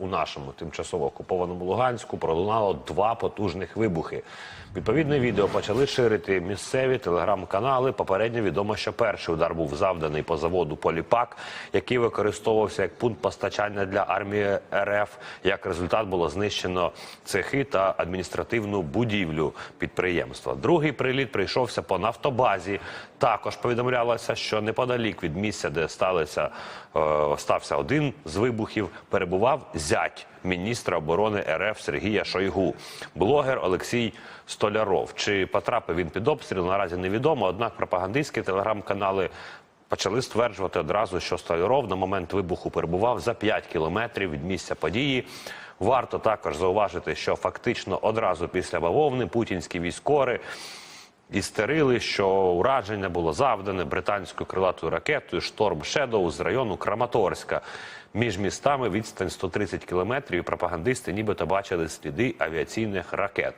у нашому тимчасово окупованому Луганську пролунало два потужних вибухи. Відповідне відео почали ширити місцеві телеграм-канали. Попередньо відомо, що перший удар був завданий по заводу Поліпак, який використовувався як пункт постачання для армії РФ. Як результат було знищено цехи та адміністративну будівлю підприємства. Другий приліт прийшовся по нафтобазі. Також повідомлялося, що неподалік від місця, де сталося, е, стався один з вибухів, перебував зять міністра оборони РФ Сергія Шойгу, блогер Олексій Столяров. Чи потрапив він під обстріл, наразі невідомо. Однак пропагандистські телеграм-канали почали стверджувати одразу, що Столяров на момент вибуху перебував за 5 кілометрів від місця події. Варто також зауважити, що фактично одразу після бавовни путінські військові істерили, що ураження було завдане британською крилатою ракетою Шторм Шедоу з району Краматорська. Між містами відстань 130 кілометрів. і Пропагандисти нібито бачили сліди авіаційних ракет.